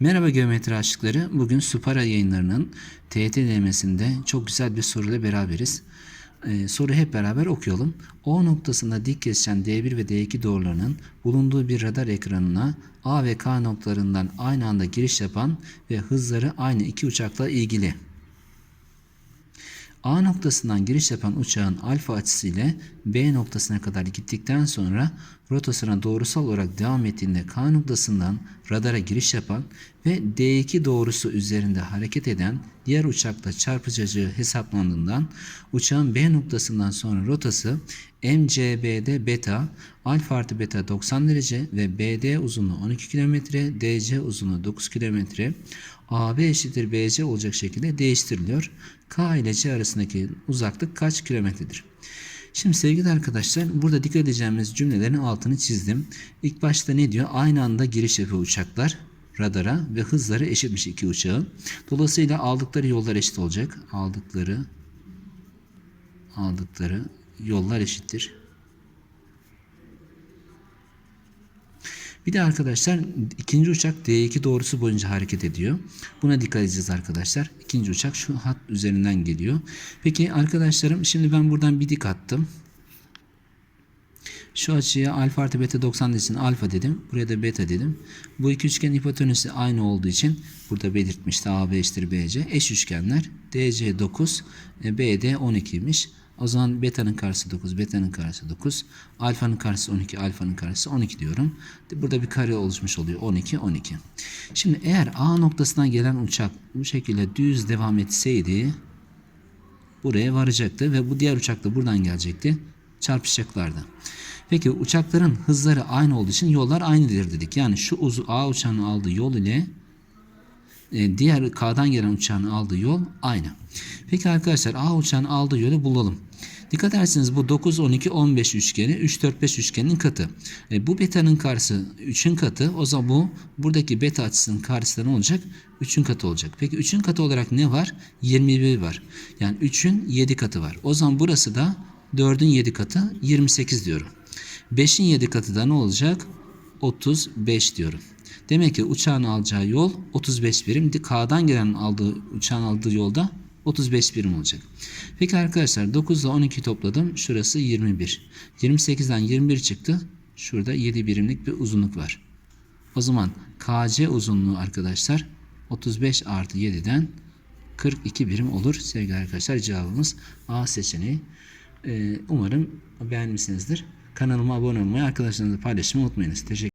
Merhaba geometri aşıkları. Bugün Supara yayınlarının TET denemesinde çok güzel bir soruyla beraberiz. Ee, soru hep beraber okuyalım. O noktasında dik kesişen D1 ve D2 doğrularının bulunduğu bir radar ekranına A ve K noktalarından aynı anda giriş yapan ve hızları aynı iki uçakla ilgili. A noktasından giriş yapan uçağın alfa açısı ile B noktasına kadar gittikten sonra rotasına doğrusal olarak devam ettiğinde K noktasından radara giriş yapan ve D2 doğrusu üzerinde hareket eden diğer uçakla çarpıcılığı hesaplandığından uçağın B noktasından sonra rotası MCB'de beta, alfa artı beta 90 derece ve BD uzunluğu 12 km, DC uzunluğu 9 km, AB eşittir BC olacak şekilde değiştiriliyor. K ile C arasındaki uzaklık kaç kilometredir? Şimdi sevgili arkadaşlar burada dikkat edeceğimiz cümlelerin altını çizdim. İlk başta ne diyor? Aynı anda giriş yapıyor uçaklar radara ve hızları eşitmiş iki uçağın. Dolayısıyla aldıkları yollar eşit olacak. Aldıkları aldıkları yollar eşittir. Bir de arkadaşlar ikinci uçak D2 doğrusu boyunca hareket ediyor. Buna dikkat edeceğiz arkadaşlar. İkinci uçak şu hat üzerinden geliyor. Peki arkadaşlarım şimdi ben buradan bir dik attım. Şu açıya alfa artı beta 90 için alfa dedim. Buraya da beta dedim. Bu iki üçgen hipotenüsü aynı olduğu için burada belirtmişti AB eşittir BC. Eş üçgenler. DC 9, BD 12'ymiş. O zaman beta'nın karşısı 9, beta'nın karşısı 9. Alfanın karşısı 12, alfanın karşısı 12 diyorum. Burada bir kare oluşmuş oluyor. 12, 12. Şimdi eğer A noktasından gelen uçak bu şekilde düz devam etseydi buraya varacaktı ve bu diğer uçak da buradan gelecekti. Çarpışacaklardı. Peki uçakların hızları aynı olduğu için yollar aynıdır dedik. Yani şu uzu A uçağının aldığı yol ile e, diğer K'dan gelen uçağın aldığı yol aynı. Peki arkadaşlar A uçağın aldığı yolu bulalım. Dikkat ederseniz bu 9, 12, 15 üçgeni 3, 4, 5 üçgenin katı. E, bu beta'nın karşısı 3'ün katı. O zaman bu buradaki beta açısının karşısı ne olacak? 3'ün katı olacak. Peki 3'ün katı olarak ne var? 21 var. Yani 3'ün 7 katı var. O zaman burası da 4'ün 7 katı 28 diyorum. 5'in 7 katı da ne olacak? 35 diyorum. Demek ki uçağın alacağı yol 35 birim. K'dan gelen aldığı uçağın aldığı yolda 35 birim olacak. Peki arkadaşlar 9 ile 12 topladım. Şurası 21. 28'den 21 çıktı. Şurada 7 birimlik bir uzunluk var. O zaman KC uzunluğu arkadaşlar 35 artı 7'den 42 birim olur. Sevgili arkadaşlar cevabımız A seçeneği. Ee, umarım beğenmişsinizdir. Kanalıma abone olmayı, arkadaşlarınızla paylaşmayı unutmayınız. Teşekkür